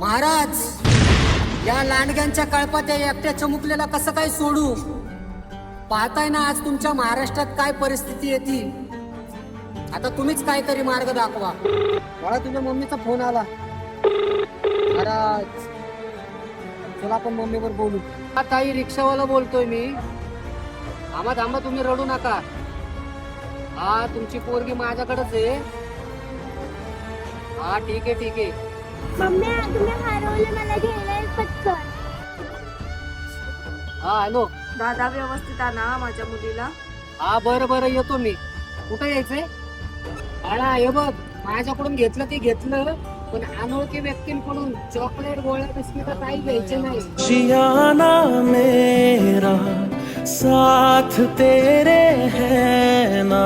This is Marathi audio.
महाराज या लांडग्यांच्या कळपात या एकट्या चमुकलेला कसं काय सोडू? पाहताय ना आज तुमच्या महाराष्ट्रात काय परिस्थिती येते आता तुम्हीच काहीतरी मार्ग दाखवा. मला तुझ्या मम्मीचा फोन आला. महाराज चला आपण मम्मीवर बोलू. हा ताई रिक्षावाला बोलतोय मी. थांबा थांबा तुम्ही रडू नका. हा तुमची पोरगी माझ्याकडेच आहे. हा ठीक आहे ठीक आहे. मम्मी तुम्ही हरवलं मला घ्यायला ये पटकन. हा हॅलो. दादा व्यवस्थित आणा माझ्या मुलीला? हा बरं बरं येतो मी. कुठं यायचंय? अळा हे बघ माझ्याकडून घेतलं ते घेतलं पण अनोळखी व्यक्तींकडून चॉकलेट गोळ्या बिस्किट काही घ्यायचे नाही. जियाना मेरा साथ तेरे है ना।